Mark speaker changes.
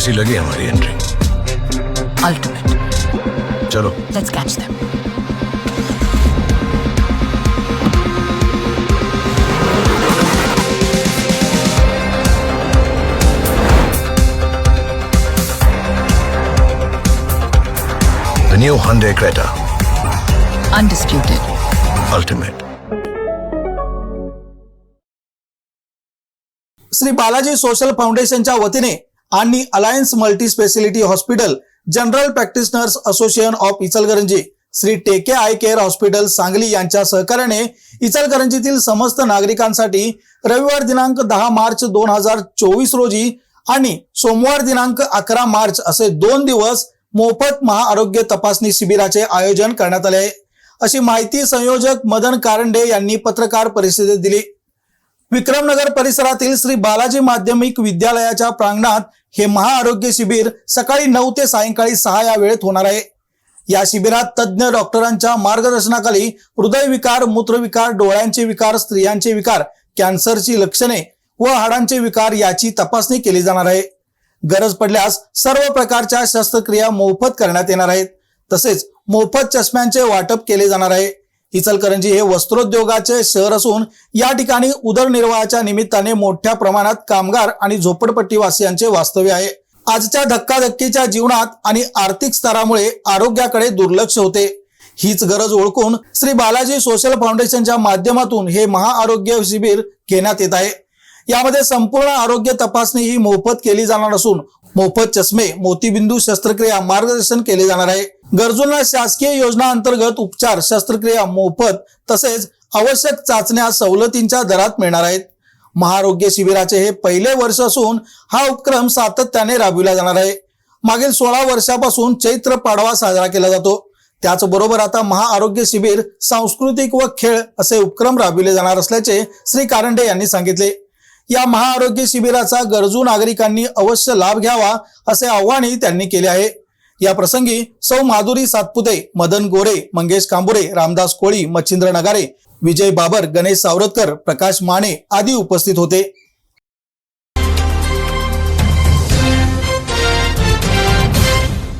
Speaker 1: कैसी लगी हमारी एंट्री
Speaker 2: Ultimate.
Speaker 1: चलो
Speaker 2: Let's catch them.
Speaker 1: The new Hyundai Creta
Speaker 2: Undisputed.
Speaker 1: Ultimate.
Speaker 3: Shri Balaji social फाउंडेशनच्या वतीने आणि alliance multi speciality hospital general practitioners association of Ichalkaranji Shri टेके आय केअर हॉस्पिटल सांगली यांच्या सहकार्याने इचलकरंजीतील समस्त नागरिकांसाठी रविवार दिनांक दहा मार्च दोन हजार चोवीस रोजी आणि सोमवार दिनांक अकरा मार्च असे दोन दिवस मोफत महाआरोग्य तपासणी शिबिराचे आयोजन करण्यात आले आहे. अशी माहिती संयोजक मदन कारंडे यांनी पत्रकार परिषदेत दिली. विक्रमनगर परिसरातील श्री बालाजी माध्यमिक विद्यालयाच्या प्रांगणात हे महाआरोग्य शिबिर सकाळी नऊ ते सायंकाळी सहा या वेळेत होणार आहे. या शिबिरात तज्ज्ञ डॉक्टरांच्या मार्गदर्शनाखाली हृदयविकार मूत्रविकार डोळ्यांचे विकार स्त्रियांचे विकार कॅन्सरची लक्षणे व हाडांचे विकार याची तपासणी केली जाणार आहे. गरज पडल्यास सर्व प्रकारच्या शस्त्रक्रिया मोफत करण्यात येणार आहेत. तसेच मोफत चष्म्यांचे वाटप केले जाणार आहे. इचलकरंजी हे वस्त्रोद्योगाचे शहर असून या ठिकाणी उदरनिर्वाहाच्या निमित्ताने मोठ्या प्रमाणात कामगार आणि झोपडपट्टीवासियांचे वास्तव्य आहे. आजच्या धक्काधक्कीच्या जीवनात आणि आर्थिक स्तरामुळे आरोग्याकडे दुर्लक्ष होते. हीच गरज ओळखून श्री बालाजी सोशल फाउंडेशनच्या माध्यमातून हे महाआरोग्य शिबिर घेण्यात येत आहे. यामध्ये संपूर्ण आरोग्य तपासणी ही मोफत केली जाणार असून मोफत चष्मे मोतीबिंदू शस्त्रक्रिया मार्गदर्शन केले जाणार आहे. गरजूंना शासकीय योजना अंतर्गत उपचार शस्त्रक्रिया मोफत तसेच आवश्यक चाचण्या सवलतींच्या दरात मिळणार आहेत. महाआरोग्य शिबिराचे हे पहिले वर्ष असून हा उपक्रम सातत्याने राबविला जाणार आहे. मागील सोळा वर्षापासून चैत्र पाडवा साजरा केला जातो. त्याचबरोबर आता महाआरोग्य शिबिर सांस्कृतिक व खेळ असे उपक्रम राबविले जाणार असल्याचे श्री कारंडे यांनी सांगितले. या महाआरोग्य शिबिराचा गरजू नागरिकांनी अवश्य लाभ घ्यावा असे आव्हानही त्यांनी केले आहे. या प्रसंगी सौ माधुरी सातपुते मदन गोरे मंगेश कांबुरे रामदास कोळी मच्छिंद्र नगारे विजय बाबर गणेश सावरतकर प्रकाश माने आदी उपस्थित होते.